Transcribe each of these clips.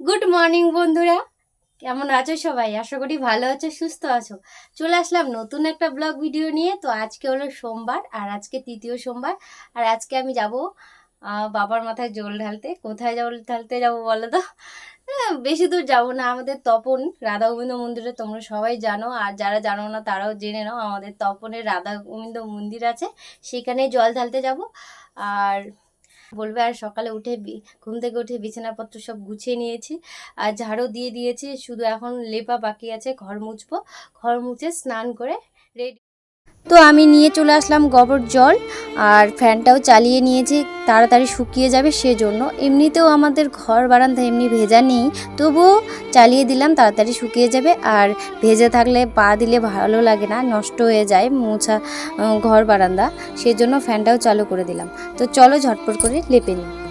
Good morning বন্ধুরা। কেমন আছো সবাই? আশা করি ভালো আছো, সুস্থ আছো। চলে আসলাম নতুন একটা ব্লগ ভিডিও নিয়ে। তো আজকে হলো সোমবার আর আজকে তৃতীয় সোমবার। আর আজকে আমি যাব বাবার মাথায় জল ঢালতে। কোথায় জল ঢালতে যাব বলো তো? বেশি দূর যাব না। আমাদের তপন রাধা গোবিন্দ মন্দিরে তোমরা সবাই জানো। আর যারা জানো না, তারাও জেনে নাও। আমাদের তপনের রাধা গোবিন্দ মন্দির আছে। সেখানে জল ঢালতে যাব। আর বলবে, আর সকালে উঠে ঘুম থেকে উঠে বিছানাপত্র সব গুছিয়ে নিয়েছি। আর ঝাড়ও দিয়ে দিয়েছি, শুধু এখন লেপা বাকি আছে, ঘর মুছবো। ঘর মুছে স্নান করে রেডি তো আমি নিয়ে চলে আসলাম গোবর জল, আর ফ্যানটাও চালিয়ে নিয়েছি, তাড়াতাড়ি শুকিয়ে যাবে সেজন্য। এমনিতেও আমাদের ঘর বারান্দা এমনি ভেজা নেই, তবুও চালিয়ে দিলাম, তাড়াতাড়ি শুকিয়ে যাবে, আর ভেজে থাকলে পা দিলে ভালো লাগে না, নষ্ট হয়ে যায় মোছা ঘর বারান্দা, সেজন্য ফ্যানটাও চালু করে দিলাম। তো চলো ঝটপট করে লেপে নিই।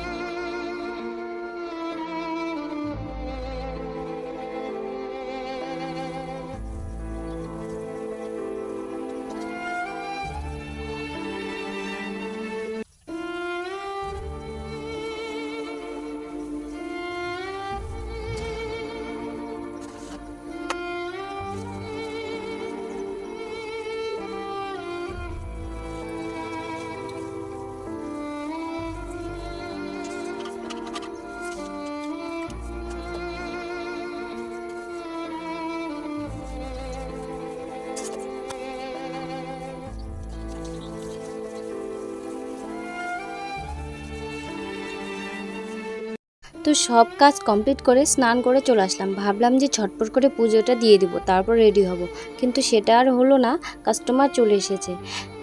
তো সব কাজ কমপ্লিট করে স্নান করে চলে আসলাম। ভাবলাম যে ঝটপট করে পুজোটা দিয়ে দিব, তারপর রেডি হব। কিন্তু সেটা আর হলো না, কাস্টমার চলে এসেছে।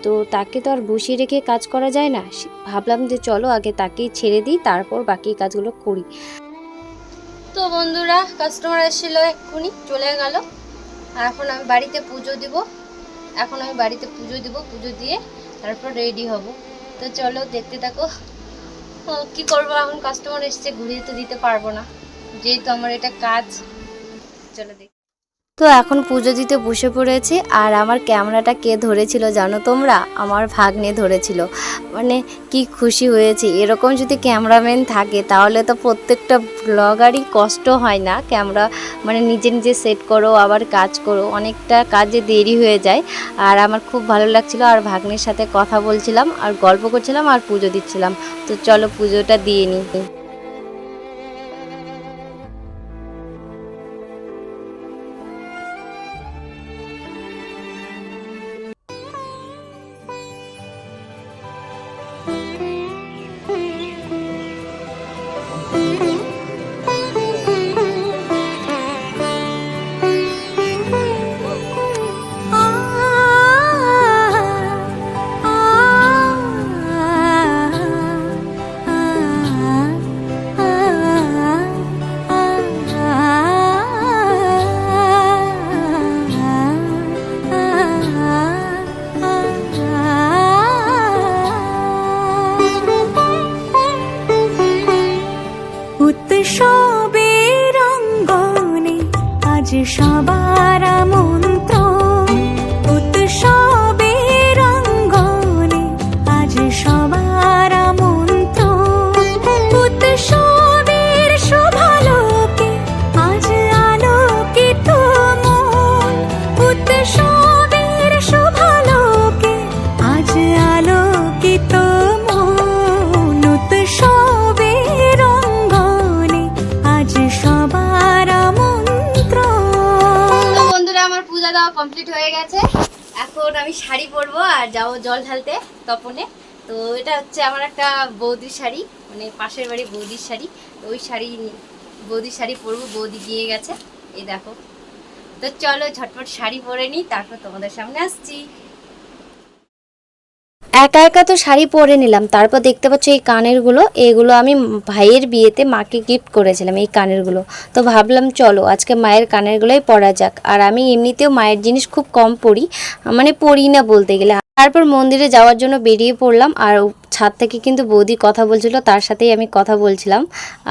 তো তাকে তো আর বসিয়ে রেখে কাজ করা যায় না। ভাবলাম যে চলো আগে তাকেই ছেড়ে দিই, তারপর বাকি কাজগুলো করি। তো বন্ধুরা, কাস্টমার এসেছিল এক্ষুনি, চলে গেল। আর এখন আমি বাড়িতে পুজো দিব। এখন আমি বাড়িতে পুজো দিব, পুজো দিয়ে তারপর রেডি হব। তো চলো দেখতে থাকো। কি করব? এখন কাস্টমার এসছে, ঘুরিয়ে তো দিতে পারব না। যেহেতু আমার এটা কাজ, চলে দেখি। তো এখন পুজো দিতে বসে পড়েছি আর আমার ক্যামেরাটা কে ধরেছিল জানো তোমরা? আমার ভাগ্নে ধরেছিল। মানে কি খুশি হয়েছে। এরকম যদি ক্যামেরাম্যান থাকে তাহলে তো প্রত্যেকটা ব্লগারই কষ্ট হয় না? ক্যামেরা মানে নিজে নিজে সেট করো, আবার কাজ করো। অনেকটা কাজে দেরি হয়ে যায়। আর আমার খুব ভালো লাগছিল আর ভাগ্নের সাথে কথা বলছিলাম আর গল্প করছিলাম আর পুজো দিচ্ছিলাম। তো চলো পুজোটা দিয়ে নিই। উৎসবের রঙ্গনে আজ সবার যাব জল ঢালতে তপনে। তো এটা হচ্ছে আমার একটা বৌদির শাড়ি মানে পাশের বাড়ি বৌদির শাড়ি। ওই শাড়ি বৌদির শাড়ি পরবো, বৌদি গিয়ে গেছে। এই দেখো। তো চলো ঝটপট শাড়ি পরে নিই, তারপর তোমাদের সামনে আসছি। একা একা তো শাড়ি পরে নিলাম। তারপর দেখতে পাচ্ছ এই কানেরগুলো, এগুলো আমি ভাইয়ের বিয়েতে মাকে গিফট করেছিলাম এই কানেরগুলো। তো ভাবলাম চলো, আজকে মায়ের কানেরগুলোই পরা যাক। আর আমি এমনিতেও মায়ের জিনিস খুব কম পরি মানে পরি না বলতে গেলে। তারপর মন্দিরে যাওয়ার জন্য বেরিয়ে পড়লাম, আর ছাদ থেকে কিন্তু বৌদি কথা বলছিল, তার সাথেই আমি কথা বলছিলাম।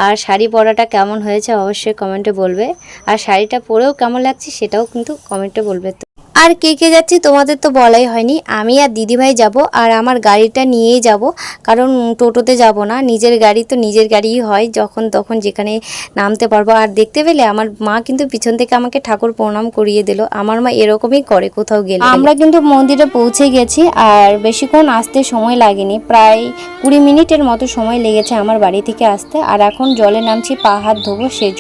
আর শাড়ি পরাটা কেমন হয়েছে অবশ্যই কমেন্টে বলবে। আর শাড়িটা পরেও কেমন লাগছে সেটাও কিন্তু কমেন্টে বলবে। আর কে কে যাচ্ছি তোমাদের তো বলাই হয়নি। আমি আর দিদিভাই যাব আর আমার গাড়িটা নিয়েই যাব। কারণ টোটোতে যাব না, নিজের গাড়ি তো নিজের গাড়িই হয়, যখন তখন যেখানে নামতে পারব। আর দেখতে পেলে আমার মা কিন্তু পিছন থেকে আমাকে ঠাকুর প্রণাম করিয়ে দিল। আমার মা এরকমই করে, কোথাও গেলে। আমরা কিন্তু মন্দিরে পৌঁছে গেছি আর বেশিক্ষণ আসতে সময় লাগেনি। প্রায় কুড়ি মিনিটের মতো সময় লেগেছে আমার বাড়ি থেকে আসতে। আর এখন জলে নামছি, পা হাত ধোবো সেই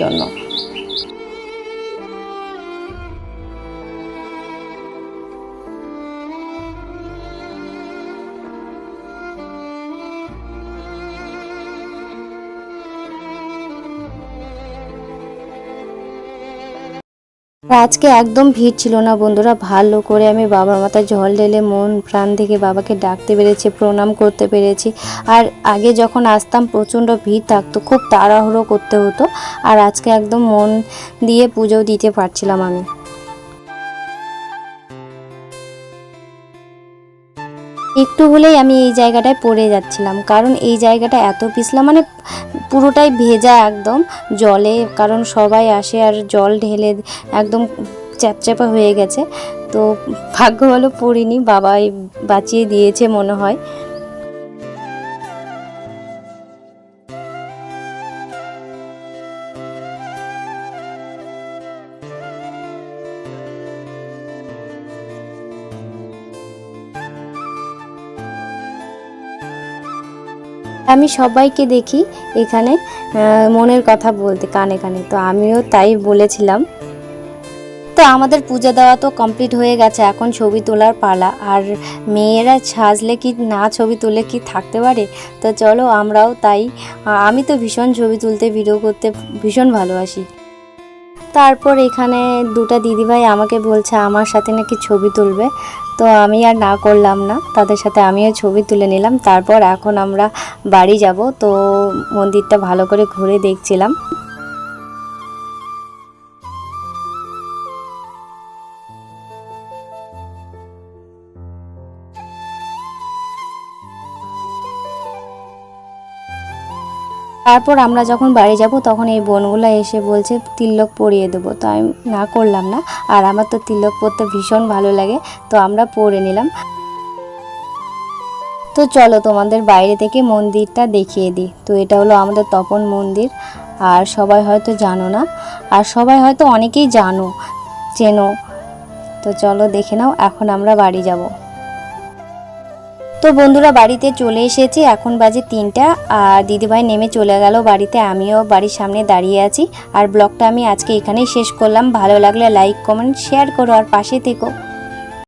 আজকে একদম ভিড় ছিল না বন্ধুরা, ভালো করে আমি বাবার মাথায় জল ঢেলে মন প্রাণ থেকে বাবাকে ডাকতে পেরেছি, প্রণাম করতে পেরেছি। আর আগে যখন আসতাম প্রচণ্ড ভিড় থাকতো, খুব তাড়াহুড়ো করতে হতো। আর আজকে একদম মন দিয়ে পুজো দিতে পারছিলাম আমি। একটু হলেই আমি এই জায়গাটায় পড়ে যাচ্ছিলাম। কারণ এই জায়গাটা এত পিছলা মানে পুরোটাই ভেজা একদম জলে, কারণ সবাই আসে আর জল ঢেলে একদম চ্যাপচ্যাপা হয়ে গেছে। তো ভাগ্য ভালো পড়িনি, বাবাই বাঁচিয়ে দিয়েছে মনে হয়। আমি সবাইকে দেখি এখানে মনের কথা বলতে, কানে কানে। তো আমিও তাই বলেছিলাম। তো আমাদের পূজা দেওয়া তো কমপ্লিট হয়ে গেছে, এখন ছবি তোলার পালা। আর মেয়েরা সাজলে কি, না ছবি তুলে কি থাকতে পারে? তো চলো আমরাও তাই আমি তো ভীষণ ছবি তুলতে ভিডিও করতে ভীষণ ভালোবাসি। তারপর এখানে দুটা দিদিভাই আমাকে বলছে, আমার সাথে নাকি ছবি তুলবে। তো আমি আর না করলাম না, তাদের সাথে আমিও ছবি তুলে নিলাম। তারপর এখন আমরা বাড়ি যাব, তো মন্দিরটা ভালো করে ঘুরে দেখছিলাম। তারপর আমরা যখন বাড়ি যাব, তখন এই বোনগুলো এসে বলছে, তিলক পরিয়ে দেবো। তো আমি না করলাম না। আর আমার তো তিলক পরতে ভীষণ ভালো লাগে, তো আমরা পরে নিলাম। তো চলো তোমাদের বাইরে থেকে মন্দিরটা দেখিয়ে দিই। তো এটা হলো আমাদের তপন মন্দির। আর সবাই হয়তো জানো না, আর সবাই হয়তো অনেকেই জানো, চেনো। তো চলো দেখে নাও, এখন আমরা বাড়ি যাব। তো বন্ধুরা, বাড়িতে চলে এসেছি। এখন বাজে তিনটা আর দিদিভাই নেমে চলে গেল বাড়িতে। আমিও বাড়ির সামনে দাঁড়িয়ে আছি। আর ব্লগটা আমি আজকে এখানেই শেষ করলাম। ভালো লাগলে লাইক কমেন্ট শেয়ার করো আর পাশে থেকো।